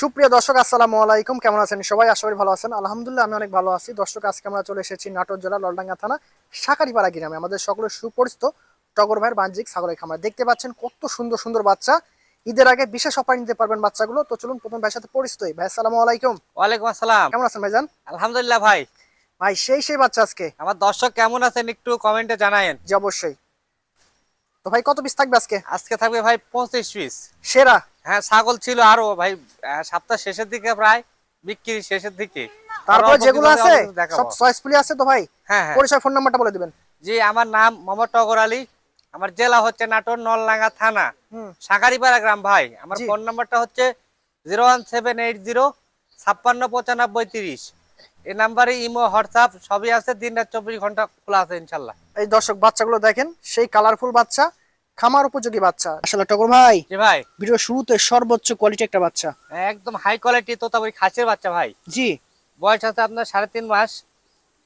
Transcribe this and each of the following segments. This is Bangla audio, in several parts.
সুপ্রিয় দর্শক আসসালামু আলাইকুম। কেমন আছেন সবাই? আশা করি ভালো আছেন। আলহামদুলিল্লাহ আমি অনেক ভালো আছি। দর্শক আজকে আমরা চলে এসেছি নাটোর জেলা ললডাঙ্গা থানা শাকারিপাড়া গ্রামে। আমাদের সকলের সুপরিচিত টগর ভাইয়ের বাণিজ্যিক ছাগলের খামার। দেখতে পাচ্ছেন কত সুন্দর সুন্দর বাচ্চা। ঈদের আগে বিশেষ অফার নিতে পারবেন বাচ্চাগুলো। তো চলুন প্রথম ভাইয়ের সাথে পরিচিত ভাই আসসালামু আলাইকুম। ওয়ালাইকুম আসসালাম। কেমন আছেন ভাইজান? আলহামদুলিল্লাহ ভাই। ভাই সেই সেই বাচ্চা আজকে। আমার দর্শক কেমন আছেন একটু কমেন্টে জানায়েন। জি অবশ্যই। তো ভাই কত পিস থাকবে আজকে? আজকে থাকবে ভাই পঁচিশ পিস সেরা। হ্যাঁ ছাগল ছিল আরও ভাই আহ, সপ্তাহ শেষের দিকে প্রায় বিক্রি শেষের দিকে। তারপরে যেগুলো আছে। সব চয়েসফুলি আছে তো ভাই? হ্যাঁ হ্যাঁ। পরিচয় ফোন নাম্বারটা বলে দিবেন। জি আমার নাম মোহাম্মদ টগর আলী আমার জেলা হচ্ছে নাটোর নলডাঙ্গা থানা। হুম। গ্রাম ভাই আমার ফোন নাম্বারটা হচ্ছে zero one seven eight zero ছাপ্পান্ন পঁচানব্বই তিরিশ। এই নাম্বারে ইমো হোয়াটসঅ্যাপ সবই আছে দিন রাত চব্বিশ ঘণ্টা খোলা আছে ইনশাল্লাহ। এই দর্শক বাচ্চাগুলো দেখেন সেই কালারফুল বাচ্চা খামার উপযোগী বাচ্চা। আসলে টগর ভাই। জি ভাই। ভিডিও শুরুতে সর্বোচ্চ কোয়ালিটি একটা বাচ্চা। একদম হাই কোয়ালিটি তোতাপুরি খাসির বাচ্চা ভাই। জি। বয়স আছে আপনার সাড়ে তিন মাস।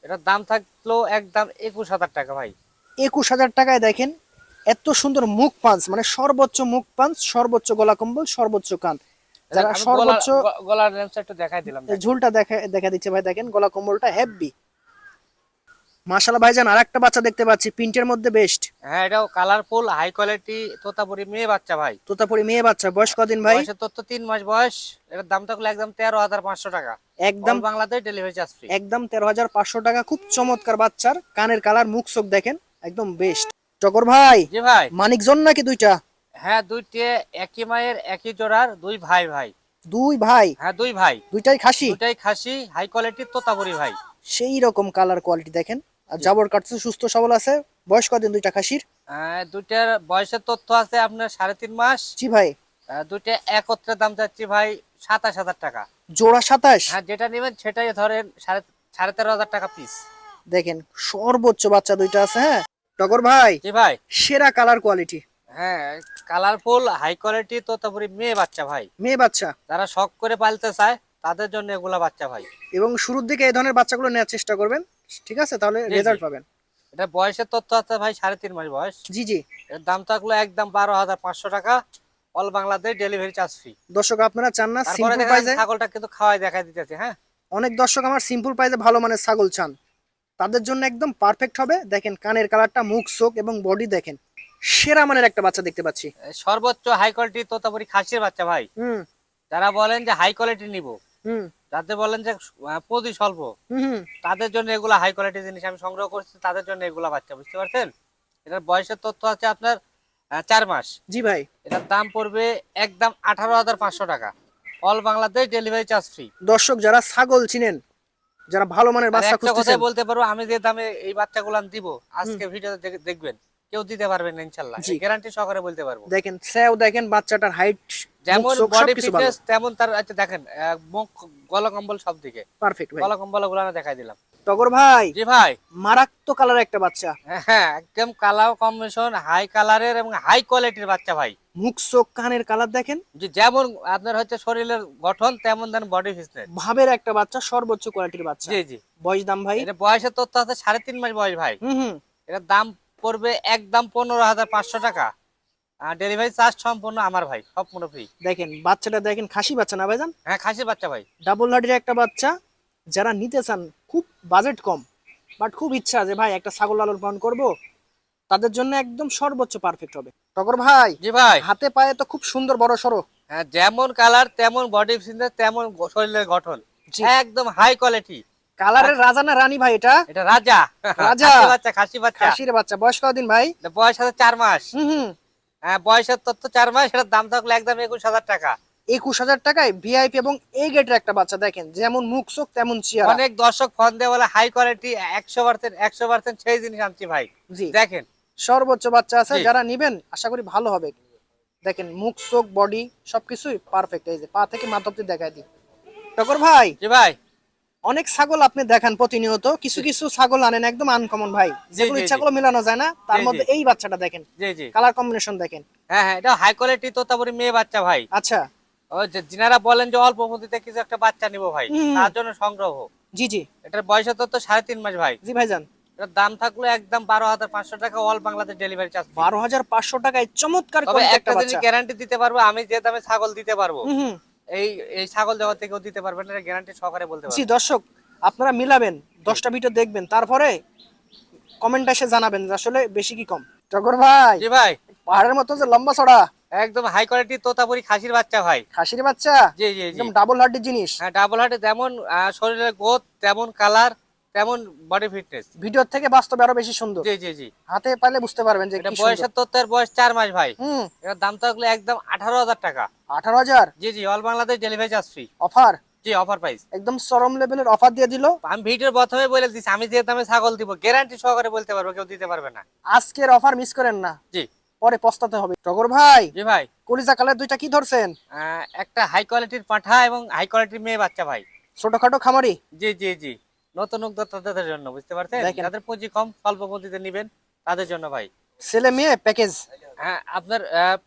এটার দাম থাকল একদম একুশ হাজার টাকা ভাই। একুশ হাজার টাকায় দেখেন এত সুন্দর মুখ পাঞ্চ মানে সর্বোচ্চ মুখ পাঞ্চ সর্বোচ্চ গলা কম্বল সর্বোচ্চ কান। যারা সর্বোচ্চ গলার রেঞ্জটা একটু দেখাই দিলাম। ঝুলটা দেখা দেখা দিচ্ছে ভাই দেখেন গলা কম্বলটা হেভি মাশাল্লাহ ভাইজান আর একটা বাচ্চা দেখতে পাচ্ছি প্রিন্টের মধ্যে বেস্ট হ্যাঁ এটাও কালারফুল হাই কোয়ালিটি তোতাপুরি মেয়ে বাচ্চা ভাই। তোতাপুরি মেয়ে বাচ্চা বয়স কদিন ভাই? বয়সের তথ্য তিন মাস বয়স এটার দাম থাকল একদম তেরো হাজার পাঁচশো টাকা। একদম বাংলাদেশ ডেলিভারি চার্জ ফ্রি একদম তেরো হাজার পাঁচশো টাকা খুব চমৎকার বাচ্চার কানের কালার মুখ চোখ দেখেন একদম বেস্ট টগর ভাই জি ভাই। মানিকজন নাকি দুইটা? হ্যাঁ দুইটি একই মায়ের একই জোড়ার দুই ভাই ভাই। দুই ভাই? হ্যাঁ দুই ভাই। দুইটাই খাসি? দুটাই খাসি হাই কোয়ালিটির তোতাপুরি ভাই। সেই রকম কালার কোয়ালিটি দেখেন। আর জাবর কাটছে সুস্থ সবল আছে। বয়স কদিন দুইটা খাসির? আহ, দুইটার বয়সের তথ্য আছে আপনার সাড়ে তিন মাস। জি ভাই। দুইটা একত্রে দাম চাচ্ছি ভাই সাতাশ হাজার টাকা। জোড়া সাতাশ? হ্যাঁ যেটা নেবেন সেটাই ধরেন সাড়ে সাড়ে তেরো হাজার টাকা পিস দেখেন সর্বোচ্চ বাচ্চা দুইটা আছে হ্যাঁ? টগর ভাই জি ভাই। সেরা কালার কোয়ালিটি। হ্যাঁ কালারফুল হাই কোয়ালিটি তো তারপরে মেয়ে বাচ্চা ভাই। মেয়ে বাচ্চা। যারা শখ করে পালতে চায় তাদের জন্য এগুলা বাচ্চা ভাই। এবং শুরুর দিকে এই ধরনের বাচ্চাগুলো নেওয়ার চেষ্টা করবেন। ঠিক আছে? তাহলে রেজাল্ট পাবেন। এটা বয়সের তথ্য আছে ভাই সাড়ে তিন মাস বয়স। জি জি। এর দাম থাকল একদম বারো হাজার পাঁচশো টাকা। All Bangladesh delivery charge free দর্শক আপনারা চান না সিম্পল ছাগলটা কিন্তু খাওয়াই দেখাই দিতেছে হ্যাঁ? অনেক দর্শক আমার সিম্পল প্রাইজে ভালো মানের ছাগল চান। তাদের জন্য একদম পারফেক্ট হবে। দেখেন কানের কালারটা মুখ চোখ এবং বডি দেখেন। সেরা মানের একটা বাচ্চা দেখতে পাচ্ছি। সর্বোচ্চ হাই কোয়ালিটি তোতাপুরি খাসির বাচ্চা ভাই। হুম। যারা বলেন যে হাই কোয়ালিটি নিব। হুম। যাদের বলেন যে পুঁজি স্বল্প। তাদের জন্য এগুলা হাই কোয়ালিটি জিনিস আমি সংগ্রহ করছি তাদের জন্য এগুলা বাচ্চা বুঝতে পারছেন? এটার বয়সের তথ্য আছে আপনার চার মাস। জি ভাই। এটার দাম পড়বে একদম আঠারো হাজার পাঁচশো টাকা। All Bangladesh delivery charge free দর্শক যারা ছাগল চিনেন যারা ভালো মানের বাচ্চা একটা কথাই বলতে পারব আমি যে দামে এই বাচ্চাগুলো দিব আজকে ভিডিওতে দেখবেন। কেউ দিতে পারবেন না ইনশাল্লাহ। গ্যারান্টি সহকারে বলতে পারব। দেখেন স্যাও দেখেন বাচ্চাটার হাইট যেমন বডি ফিটনেস তেমন তার আচ্ছা দেখেন মুখ গলা কম্বল সব দিকে। পারফেক্ট ভাই। গলা কম্বলগুলো দেখাই দিলাম। টগর ভাই জি ভাই। মারাত্মক কালার একটা বাচ্চা। হ্যাঁ একদম কালার কম্বিনেশন হাই কালারের এবং হাই কোয়ালিটির বাচ্চা ভাই। মুখ চোখ কানের কালার দেখেন। যে যেমন আপনার হচ্ছে শরীরের গঠন তেমন দেন বডি ফিটনেস ভাবের একটা বাচ্চা সর্বোচ্চ কোয়ালিটির বাচ্চা। জি জি। বয়স দাম ভাই? এটা বয়সের তথ্য আছে সাড়ে তিন মাস বয়স ভাই। হুম হুম। এটার দাম পড়বে একদম পনেরো হাজার পাঁচশো টাকা। আর ডেলিভারি চার্জ সম্পূর্ণ আমার ভাই সম্পূর্ণ ফ্রি দেখেন বাচ্চাটা দেখেন খাসি বাচ্চা না ভাইজান? হ্যাঁ খাসির বাচ্চা ভাই। ডাবল একটা বাচ্চা যারা নিতে চান খুব বাজেট কম বাট খুব ইচ্ছা যে ভাই একটা ছাগল লালন পালন করব তাদের জন্য একদম সর্বোচ্চ পারফেক্ট হবে। টগর ভাই জি ভাই। হাতে পায়ে তো খুব সুন্দর বড় সড়ো। হ্যাঁ যেমন কালার তেমন বডি ফিটনেস তেমন শরীরের গঠন। একদম হাই কোয়ালিটি কালারের রাজা না রানী ভাই এটা? এটা রাজা। রাজা। বাচ্চা খাসি বাচ্চা। খাসির বাচ্চা। বয়স কদিন ভাই? বয়স আছে চার মাস। হুম হুম। হ্যাঁ বয়সের তথ্য চার মাস এটার দাম থাকল একদম একুশ হাজার টাকা। একুশ হাজার টাকায় ভিআইপি এবং এই গেটের একটা বাচ্চা দেখেন যেমন মুখ চোখ তেমন চেয়ার অনেক দর্শক ফোন বলে হাই কোয়ালিটি একশো পার্সেন্ট একশো পার্সেন্ট সেই জিনিস আনছি ভাই। জি। দেখেন। সর্বোচ্চ বাচ্চা আছে যারা নিবেন আশা করি ভালো হবে। দেখেন মুখ চোখ বডি সবকিছুই পারফেক্ট এই যে পা থেকে মাথা অব্দি দেখায় দিই। টকর ভাই। জি ভাই। অনেক ছাগল আপনি দেখেন প্রতিনিয়ত কিছু কিছু ছাগল আনেন একদম আনকমন ভাই। যেগুলো জি, ইচ্ছা জি। করলে মেলানো যায় না তার মধ্যে এই বাচ্চাটা দেখেন। কালার কম্বিনেশন দেখেন। হ্যাঁ হ্যাঁ এটা হাই কোয়ালিটি তো তারপরে মেয়ে বাচ্চা ভাই। আচ্ছা। যিনারা বলেন যে অল্প মধ্যে কিছু একটা বাচ্চা নিব ভাই তার জন্য সংগ্রহ। জি জি। এটার বয়স তো সাড়ে তিন মাস ভাই। জি ভাইজান। এটার দাম থাকল একদম বারো হাজার পাঁচশো টাকা অল বাংলাদেশ ডেলিভারি চার্জ বারো হাজার পাঁচশো টাকায় চমৎকার একটা গ্যারান্টি দিতে পারব আমি যে দামে ছাগল দিতে পারব। এই এই ছাগল জগৎ থেকে দিতে পারবেন এটা গ্যারান্টি সহকারে বলতে জি দর্শক আপনারা মিলাবেন দশটা ভিডিও দেখবেন তারপরে কমেন্ট এসে জানাবেন যে আসলে বেশি কি কম। টগর ভাই জি ভাই। পাহাড়ের মতো যে লম্বা ছড়া একদম হাই কোয়ালিটি তোতাপুরি খাসির বাচ্চা ভাই। খাসির বাচ্চা? জি জি একদম ডাবল হার্টের জিনিস। হ্যাঁ ডাবল হার্টে যেমন শরীরের গোদ তেমন কালার তেমন বডি ফিটনেস ভিডিওর থেকে বাস্তবে আরও বেশি সুন্দর। জি জি জি। হাতে পাইলে বুঝতে পারবেন যে। বয়সের তত্ত্বের বয়স চার মাস ভাই। হুম। এটার দাম থাকলে একদম আঠারো হাজার টাকা। আঠারো হাজার? জি জি all Bangladesh delivery charge free offer? জি অফার প্রাইস একদম চরম লেভেলের অফার দিয়ে দিল। আমি ভিডিওর প্রথমে বলে দিচ্ছি আমি যে দামে ছাগল দিব গ্যারান্টি সহকারে বলতে পারব কেউ দিতে পারবে না। আজকের অফার মিস করেন না। জি। পরে পস্তাতে হবে। টগর ভাই জি ভাই। কলিজা কালের দুইটা কি ধরছেন? একটা হাই কোয়ালিটির পাঠা এবং হাই কোয়ালিটির মেয়ে বাচ্চা ভাই। ছোটখাটো খামারি? জি জি জি। নতুন উদ্যোক্তাদের জন্য বুঝতে পারছেন। যাদের পুঁজি কম স্বল্প পুঁজিতে নিবেন তাদের জন্য ভাই। ছেলে মেয়ে প্যাকেজ হ্যাঁ আপনার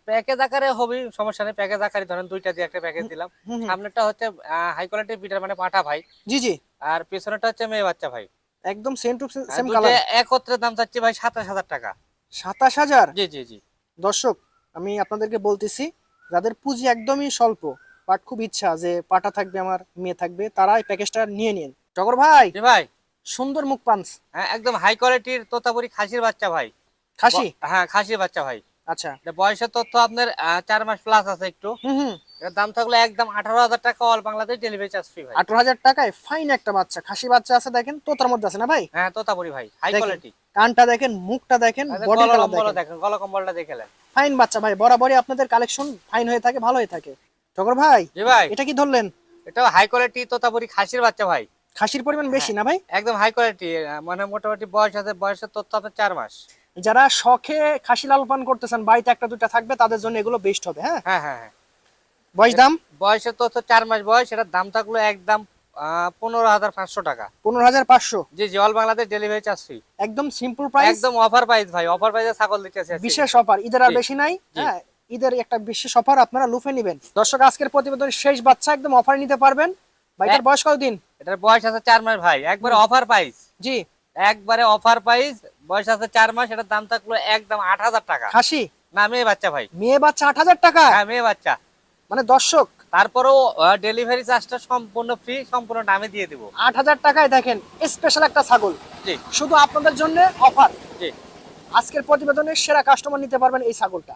প্যাকেজ আকারে হবে সমস্যা নেই। প্যাকেজ আকারে ধরেন দুইটা দিয়ে একটা প্যাকেজ দিলাম। সামনেরটা হচ্ছে হাই কোয়ালিটির বিটার মানে পাঠা ভাই। জি জি। আর পেছনেরটা হচ্ছে মেয়ে বাচ্চা ভাই। একদম সেম টু সেম কালার একত্রে দাম চাচ্ছি ভাই সাতাশ হাজার টাকা। সাতাশ হাজার? জি জি জি। দর্শক আমি আপনাদেরকে বলতেছি যাদের পুঁজি একদমই স্বল্প বাট খুব ইচ্ছা যে পাটা থাকবে আমার মেয়ে থাকবে তারা এই প্যাকেজটা নিয়ে নিন। টগর ভাই। ভাই। সুন্দর মুখ পাঞ্চ হ্যাঁ একদম হাই কোয়ালিটির তোতাপুরি খাসির বাচ্চা ভাই। খাসি? হ্যাঁ খাসির বাচ্চা ভাই। আচ্ছা। বয়সের তথ্য আপনার চার মাস প্লাস আছে একটু। দাম থাকলে একদম আঠারো হাজার টাকা all Bangladesh delivery charge free ভাই। আঠারো হাজার টাকায় ফাইন একটা বাচ্চা। খাসি বাচ্চা আছে দেখেন তোতার মধ্যে আছে না ভাই? হ্যাঁ তোতাপুরি ভাই হাই কোয়ালিটি কানটা দেখেন মুখটা দেখেন বডি গলা কালার দেখেন। গলা কম্বলটা দেখেলেন ফাইন বাচ্চা ভাই বরাবরই আপনাদের কালেকশন ফাইন হয়ে থাকে ভালো হয়ে থাকে। টগর ভাই জি ভাই। এটা কি ধরলেন? এটা হাই কোয়ালিটি তোতাপুরি খাসির বাচ্চা ভাই। খাসির পরিমাণ বেশি না ভাই? একদম হাই কোয়ালিটি মানে মোটামুটি বয়স আছে বয়সের তথ্য আপনার চার মাস। যারা শখে খাসি লাল পান করতেছেন বাড়িতে একটা দুটা থাকবে তাদের জন্য এগুলো বেস্ট হবে হ্যাঁ? হ্যাঁ হ্যাঁ হ্যাঁ। বয়স দাম? বয়সের তথ্য চার মাস বয়স এটার দাম থাকল একদম পনেরো হাজার পাঁচশো টাকা। পনেরো হাজার পাঁচশো? জি জি all Bangladesh delivery charge free একদম সিম্পল প্রাইস একদম অফার প্রাইস ভাই অফার প্রাইসে ছাগল দিতেছে বিশেষ অফার ঈদের আর বেশি নাই হ্যাঁ? ঈদের একটা বিশেষ অফার আপনারা লুফে নেবেন। দর্শক আজকের প্রতিবেদনের শেষ বাচ্চা একদম অফার নিতে পারবেন। ভাইটার বয়স কতদিন? এটার বয়স আছে চার মাস ভাই। একবারে অফার প্রাইস জি। একবারে অফার প্রাইস বয়স আছে চার মাস এটার দাম থাকল একদম আট হাজার টাকা। খাসি? না মেয়ে বাচ্চা ভাই। মেয়ে বাচ্চা আট হাজার টাকা? হ্যাঁ মেয়ে বাচ্চা। মানে দর্শক। তারপরেও ডেলিভারি চার্জটা সম্পূর্ণ ফ্রি সম্পূর্ণ নামে দিয়ে দিব। আট হাজার টাকায় দেখেন স্পেশাল একটা ছাগল। জি। শুধু আপনাদের জন্য অফার জি। আজকের প্রতিবেদনের সেরা কাস্টমার নিতে পারবেন এই ছাগলটা।